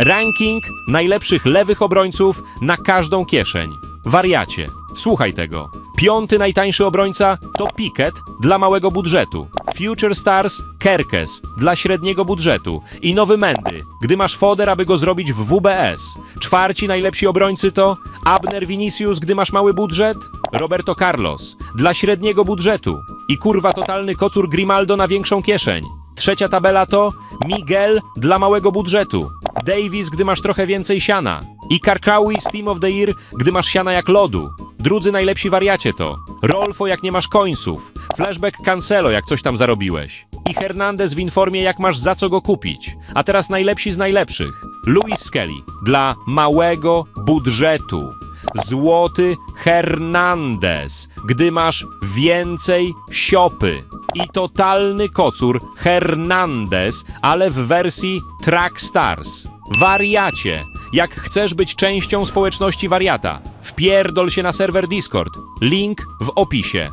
Ranking najlepszych lewych obrońców na każdą kieszeń. Wariacie, słuchaj tego. Piąty najtańszy obrońca to Pickett dla małego budżetu. Future Stars Kerkes dla średniego budżetu. I nowy Mendy, gdy masz foder, aby go zrobić w WBS. Czwarci najlepsi obrońcy to Abner Vinicius, gdy masz mały budżet. Roberto Carlos dla średniego budżetu. I kurwa totalny kocur Grimaldo na większą kieszeń. Trzecia tabela to Miguel dla małego budżetu. Davis, gdy masz trochę więcej siana. I Karkawi z Team of the Year, gdy masz siana jak lodu. Drudzy najlepsi wariacie to. Rolfo, jak nie masz końców. Flashback Cancelo, jak coś tam zarobiłeś. I Hernandez w informie, jak masz za co go kupić. A teraz najlepsi z najlepszych. Louis Skelly dla małego budżetu. Złoty Hernandez, gdy masz więcej siopy. I totalny kocur Hernandez, ale w wersji Track Stars. Wariacie! Jak chcesz być częścią społeczności wariata, wpierdol się na serwer Discord. Link w opisie.